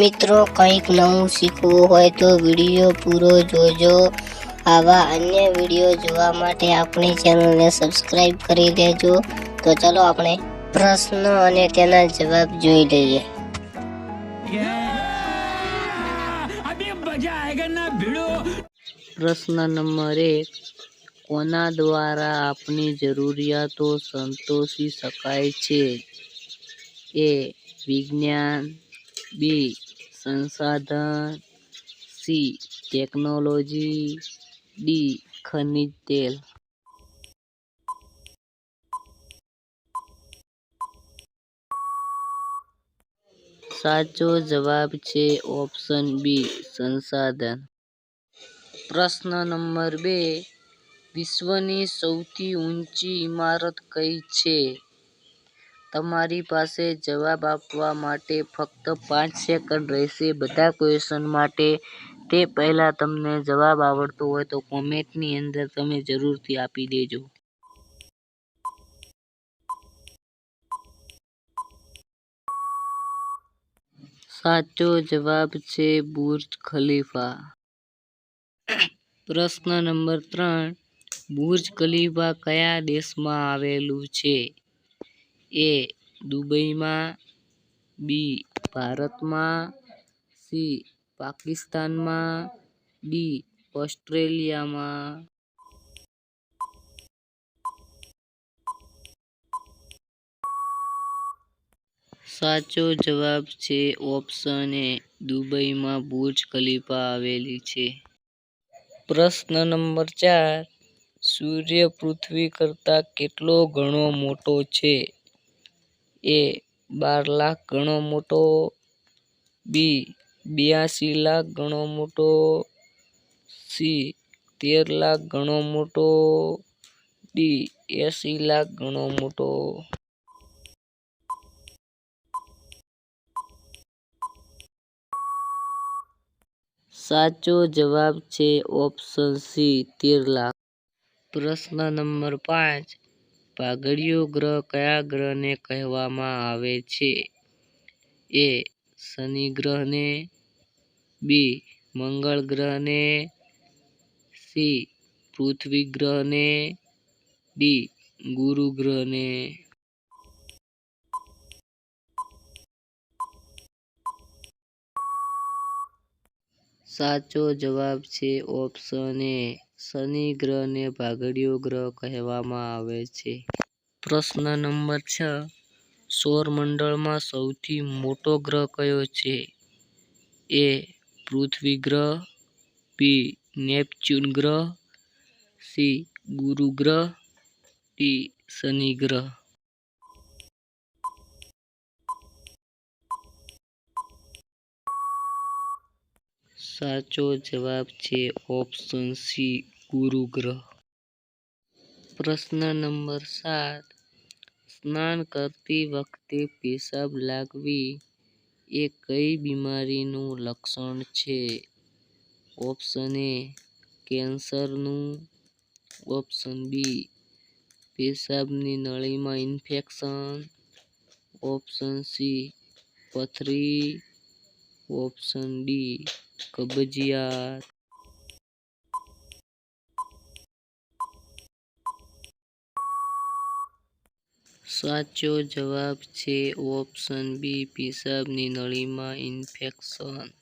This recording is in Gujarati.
મિત્રો કંઈક નવું શીખવું હોય તો વીડિયો પૂરો જોજો. આવા અન્ય વીડિયો જોવા માટે આપણી ચેનલને સબસ્ક્રાઈબ કરી દેજો. તો ચલો આપણે પ્રશ્નો અને તેના જવાબ જોઈ લઈએ. પ્રશ્ન નંબર એક. કોના દ્વારા આપની જરૂરિયાતો સંતોષી શકાય છે? એ વિજ્ઞાન બી સંસાધન સી, ટેકનોલોજી ડી, ખનિજ તેલ. સાચો જવાબ છે ઓપ્શન બી, સંસાધન. પ્રશ્ન નંબર બે, વિશ્વની સૌથી ઊંચી ઇમારત કઈ છે? તમારી પાસે જવાબ આપવા માટે ફક્ત પાંચ સેકન્ડ રહેશે. બધા ક્વેશ્ચન માટે તે પહેલાં તમને જવાબ આવડતો હોય તો કોમેન્ટની અંદર તમે જરૂરથી આપી દેજો. સાચો જવાબ છે બુર્જ ખલીફા. પ્રશ્ન નંબર ત્રણ. બુર્જ ખલીફા કયા દેશમાં આવેલું છે? એ દુબઈમાં બી ભારતમાં સી પાકિસ્તાનમાં ડી ઓસ્ટ્રેલિયામાં. સાચો જવાબ છે ઓપ્શન એ. દુબઈમાં બુર્જ ખલીફા આવેલી છે. પ્રશ્ન નંબર ચાર. સૂર્ય પૃથ્વી કરતાં કેટલો ઘણો મોટો છે? એ બાર લાખ ગણો મોટો, બી બ્યાસી લાખ ગણો મોટો, સી તેર લાખ ગણો મોટો, ડી એસી લાખ ગણો મોટો. સાચો જવાબ છે ઓપ્શન સી તેર લાખ પ્રશ્ન નંબર પાંચ પાઘડિયો ગ્રહ કયા ગ્રહને કહેવામાં આવે છે? એ શનિ ગ્રહને, બી મંગળ ગ્રહને, સી પૃથ્વી ગ્રહને, ડી ગુરુ ગ્રહને. સાચો જવાબ છે ઓપ્શન એ. શનિ ગ્રહને ભાગડિયો ગ્રહ કહેવામાં આવે છે. પ્રશ્ન નંબર છ. સૌરમંડળમાં સૌથી મોટો ગ્રહ કયો છે? એ પૃથ્વી ગ્રહ, બી નેપચ્યુન ગ્રહ, સી ગુરુ ગ્રહ, ડી શનિ ગ્રહ. સાચો જવાબ છે ઓપ્શન સી ગુરુ ગ્રહ પ્રશ્ન નંબર સાત. સ્નાન કરતી વખતે પેશાબ લાગવી એ કઈ બીમારીનું લક્ષણ છે? ઓપ્શન એ કેન્સરનું. ઓપ્શન બી પેશાબની નળીમાં ઇન્ફેક્શન ઓપ્શન સી પથરી. ઓપ્શન ડી કબજિયાત સાચો જવાબ છે ઓપ્શન બી પેશાબની નળીમાં ઇન્ફેક્શન